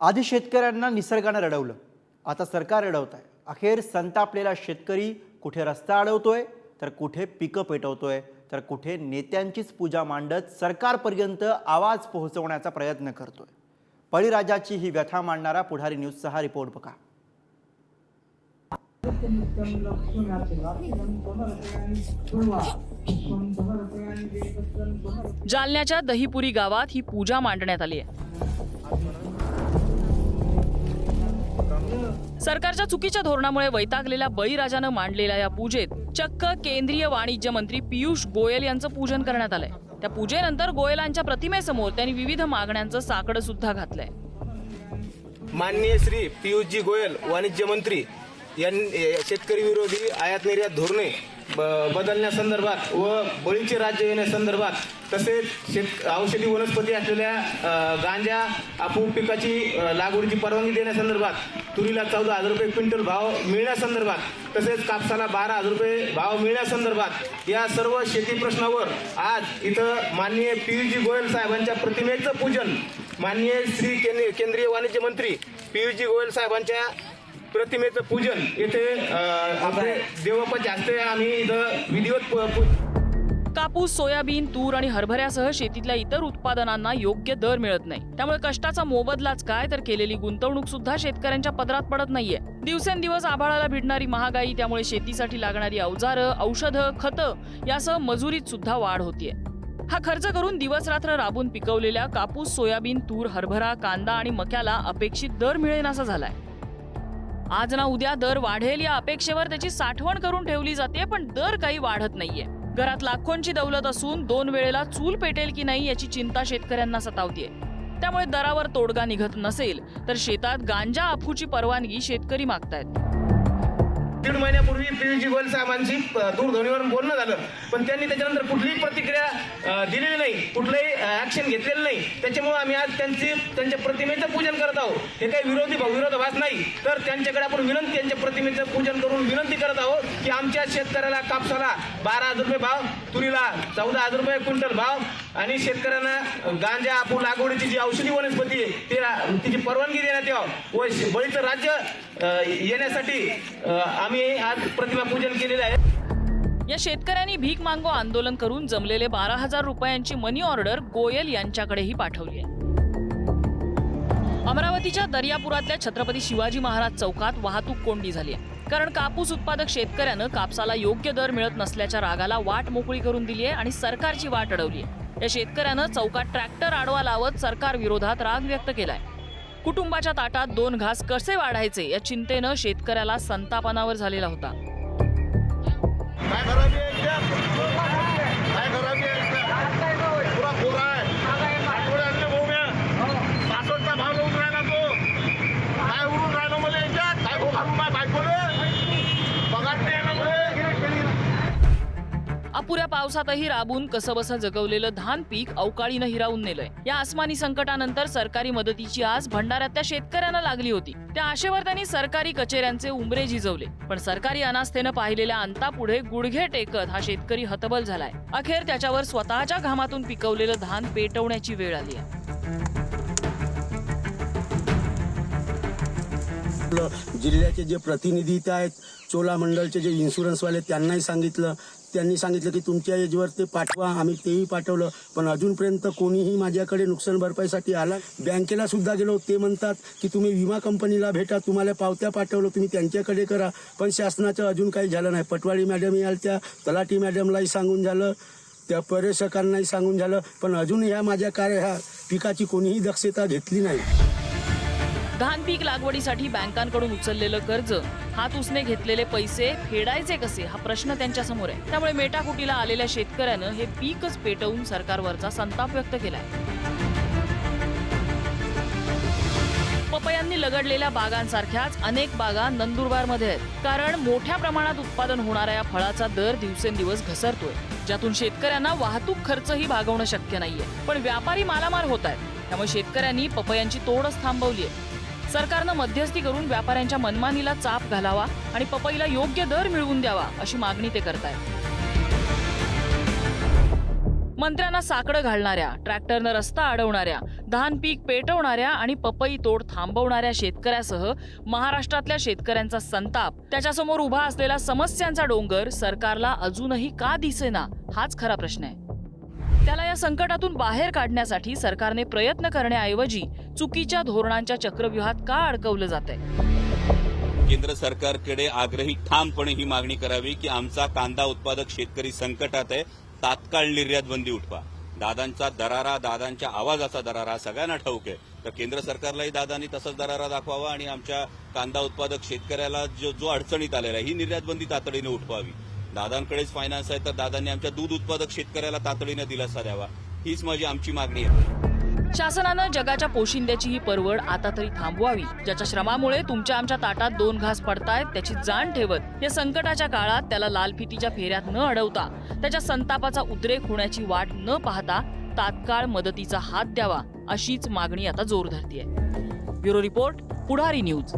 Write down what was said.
आधी शेतकऱ्यांना निसर्गानं रडवलं. आता सरकार रडवत आहे अखेर संतापलेला शेतकरी कुठे रस्ता अडवतोय तर कुठे पिकं पेटवतोय तर कुठे नेत्यांचीच पूजा मांडत सरकारपर्यंत आवाज पोहोचवण्याचा प्रयत्न करतोय. बळीराजाची ही व्यथा मांडणारा पुढारी न्यूजचा हा रिपोर्ट बघा. जालन्याच्या दहीपुरी गावात ही पूजा मांडण्यात आली आहे. सरकारच्या चुकीच्या धोरणामुळे वैतागलेल्या बळीराजानं मांडलेल्या या पूजेत चक्क केंद्रीय वाणिज्य मंत्री पियुष गोयल यांचं पूजन करण्यात आलंय. त्या पूजेनंतर गोयलांच्या प्रतिमेसमोर त्यांनी विविध मागण्यांचं साकडं सुद्धा घातलंय. माननीय श्री पियुषजी गोयल वाणिज्य मंत्री यांनी शेतकरी विरोधी आयात निर्यात धोरणे बदलण्यासंदर्भात व बळीचे राज्य येण्यासंदर्भात तसेच शेत औषधी वनस्पती असलेल्या गांजा आपू पिकाची लागवडीची परवानगी देण्यासंदर्भात तुरीला चौदा हजार रुपये क्विंटल भाव मिळण्यासंदर्भात तसेच कापसाला बारा हजार रुपये भाव मिळण्यासंदर्भात या सर्व शेती प्रश्नावर आज इथं माननीय पियुजी गोयल साहेबांच्या प्रतिमेचं पूजन माननीय श्री केंद्रीय केंद्रीय वाणिज्य मंत्री पियुजी गोयल साहेबांच्या प्रतिमेचं पूजन येथे आपले देवपाच्या हस्ते आम्ही इथं विधिवत प- पू- कापूस सोयाबीन तूर आणि हरभऱ्यासह शेतीतल्या इतर उत्पादनांना योग्य दर मिळत नाही. त्यामुळे कष्टाचा मोबदलाच काय तर केलेली गुंतवणूक सुद्धा शेतकऱ्यांच्या पदरात पडत नाहीये. दिवसेंदिवस आभाळाला भिडणारी महागाई त्यामुळे शेतीसाठी लागणारी अवजारं औषधं खतं यासह मजुरीत सुद्धा वाढ होतीये. हा खर्च करून दिवस रात्र राबून पिकवलेल्या कापूस सोयाबीन तूर हरभरा कांदा आणि मक्याला अपेक्षित दर मिळेनासा झालाय. आज ना उद्या दर वाढेल या अपेक्षेवर त्याची साठवण करून ठेवली जाते पण दर काही वाढत नाहीये. घरात लाखोंची दौलत असून दोन वेळेला चूल पेटेल की नाही याची चिंता शेतकऱ्यांना सतावतीये. त्यामुळे दरावर तोडगा निघत नसेल तर शेतात गांजा अफूची परवानगी शेतकरी मागतायत. दीड महिन्यापूर्वी पियुषजी गोयल साहेबांशी दूरध्वनीवर बोलणं झालं. पण त्यांनी त्याच्यानंतर कुठलीही प्रतिक्रिया दिलेली नाही. कुठलंही ऍक्शन घेतलेलं नाही. त्याच्यामुळे आम्ही आज त्यांची त्यांच्या प्रतिमेचं पूजन करत आहोत. हे काही विरोधी विरोधाभास नाही. तर त्यांच्याकडे आपण विनंती त्यांच्या प्रतिमेचं पूजन करून विनंती करत आहोत की आमच्या शेतकऱ्याला कापसाला बारा हजार रुपये भाव तुरीला चौदा हजार रुपये क्विंटल भाव आणि शेतकऱ्यांना गांजा आपू लागवडीची जी औषधी वनस्पती आहे ते तिची परवानगी देण्यात यावं. व बळीचं राज्य येण्यासाठी आम्ही आज प्रतिमा पूजन केलेलं आहे. या शेतकऱ्यांनी भीक मागो आंदोलन करून जमलेले बारा हजार रुपयांची मनी ऑर्डर गोयल यांच्याकडेही पाठवली आहे. अमरावतीच्या दर्यापुरातल्या छत्रपती शिवाजी महाराज चौकात वाहतूक कोंडी झाली आहे. कारण कापूस उत्पादक शेतकऱ्यानं कापसाला योग्य दर मिळत नसल्याच्या रागाला वाट मोकळी करून दिली आहे आणि सरकारची वाट अडवली आहे. या शेतकऱ्यानं चौकात ट्रॅक्टर आडवा लावत सरकार विरोधात राग व्यक्त केलाय. कुटुंबाच्या ताटात दोन घास कसे वाढायचे या चिंतेनं शेतकऱ्याला संतापनावर झालेला होता काय खराबी आहे याच्यात? काय खराबी आहे याच्यात? पुरा कोरा आहे आठवडे आणले भाऊ म्या. पासष्टचा भाव लावून राहिला तो काय उडून राहिलं मला याच्यात काय भाऊ घालून माझ्या बायकोले पगार नाही आहे ना मले. अपुऱ्या पावसातही राबून कसंबसं जगवलेलं धान पीक अवकाळीनं हिरावून नेलंय. या आसमानी संकटानंतर सरकारी मदतीची आज भंडाऱ्यातल्या शेतकऱ्यांना लागली होती. त्या आशेवर त्यांनी सरकारी कचेऱ्यांचे उमरे झिजवले. पण सरकारी अनास्थेनं पाहिलेल्या अंतापुढे गुडघे टेकत हा शेतकरी हतबल झालाय. अखेर त्याच्यावर स्वतःच्या घामातून पिकवलेलं धान पेटवण्याची वेळ आली आहे. जिल्ह्याचे जे प्रतिनिधी आहेत चोला चोलामंडलचे जे इन्शुरन्सवाले त्यांनाही सांगितलं. त्यांनी सांगितलं की तुमच्या एजवर ते पाठवा आम्ही तेही पाठवलं. पण अजूनपर्यंत कोणीही माझ्याकडे नुकसान भरपाईसाठी आला बँकेला सुद्धा गेलो. ते म्हणतात की तुम्ही विमा कंपनीला भेटा तुम्हाला पावत्या पाठवलं तुम्ही त्यांच्याकडे करा. पण शासनाचं अजून काही झालं नाही. पटवाडी मॅडम याल त्या तलाठी मॅडमलाही सांगून झालं. त्या परेक्षकांनाही सांगून झालं. पण अजून ह्या माझ्या कार्य ह्या पिकाची कोणीही दक्षता घेतली नाही. धान पीक लागवडीसाठी बँकांकडून उचललेलं कर्ज हात उसने घेतलेले पैसे फेडायचे कसे? हा प्रश्न त्यांच्यासमोर आहे. त्यामुळे मेटाकुटीला आलेल्या शेतकऱ्यानं हे पीकच पेटवून सरकारवरचा संताप व्यक्त केलाय. पपयांनी लगडलेल्या बागांसारख्याच अनेक बागा नंदुरबारमध्ये आहेत. कारण मोठ्या प्रमाणात उत्पादन होणाऱ्या या फळाचा दर दिवसेंदिवस घसरतोय. ज्यातून शेतकऱ्यांना वाहतूक खर्चही भागवणं शक्य नाहीये. पण व्यापारी मालामाल होत आहेत. त्यामुळे शेतकऱ्यांनी पपयांची तोडच थांबवली आहे सरकारनं मध्यस्थी करून व्यापाऱ्यांच्या मनमानीला चाप घालावा आणि पपईला योग्य दर मिळवून द्यावा अशी मागणी ते करतायत. मंत्र्यांना साकडं घालणाऱ्या ट्रॅक्टरनं रस्ता अडवणाऱ्या धान पीक पेटवणाऱ्या आणि पपई तोड थांबवणाऱ्या शेतकऱ्यासह महाराष्ट्रातल्या शेतकऱ्यांचा संताप त्याच्यासमोर उभा असलेला समस्यांचा डोंगर सरकारला अजूनही का दिसेना हाच खरा प्रश्न आहे. त्याला या संकटातून बाहेर काढण्यासाठी सरकारने प्रयत्न करण्याऐवजी चुकीच्या धोरणांच्या चक्रव्यूहात का अडकवलं जात केंद्र सरकारकडे आग्रही ठामपणे ही मागणी करावी की आमचा कांदा उत्पादक शेतकरी संकटात आहे तात्काळ निर्यात बंदी उठवा. दादांचा दरारा दादांच्या आवाजाचा दरारा सगळ्यांना ठाऊक आहे. तर केंद्र सरकारलाही दादांनी तसाच दरारा दाखवावा आणि आमच्या कांदा उत्पादक शेतकऱ्याला जो जो अडचणीत आलेला आहे ही निर्यात बंदी तातडीने उठवावी. दादांकडेच फायनान्स आहे तर दादांनी आमच्या दूध उत्पादक शेतकऱ्याला तातडीने दिलासा द्यावा. हीच माझी आमची मागणी आहे. शासनानं जगाच्या पोशिंद्याची ही परवड आता तरी थांबवावी. ज्याच्या श्रमामुळे तुमच्या आमच्या ताटात दोन घास पडतायत त्याची जाण ठेवत या संकटाच्या काळात त्याला लालफिटीच्या फेऱ्यात न अडवता त्याच्या संतापाचा उद्रेक होण्याची वाट न पाहता तात्काळ मदतीचा हात द्यावा अशीच मागणी आता जोर धरतीये. Bureau report Pudhari news.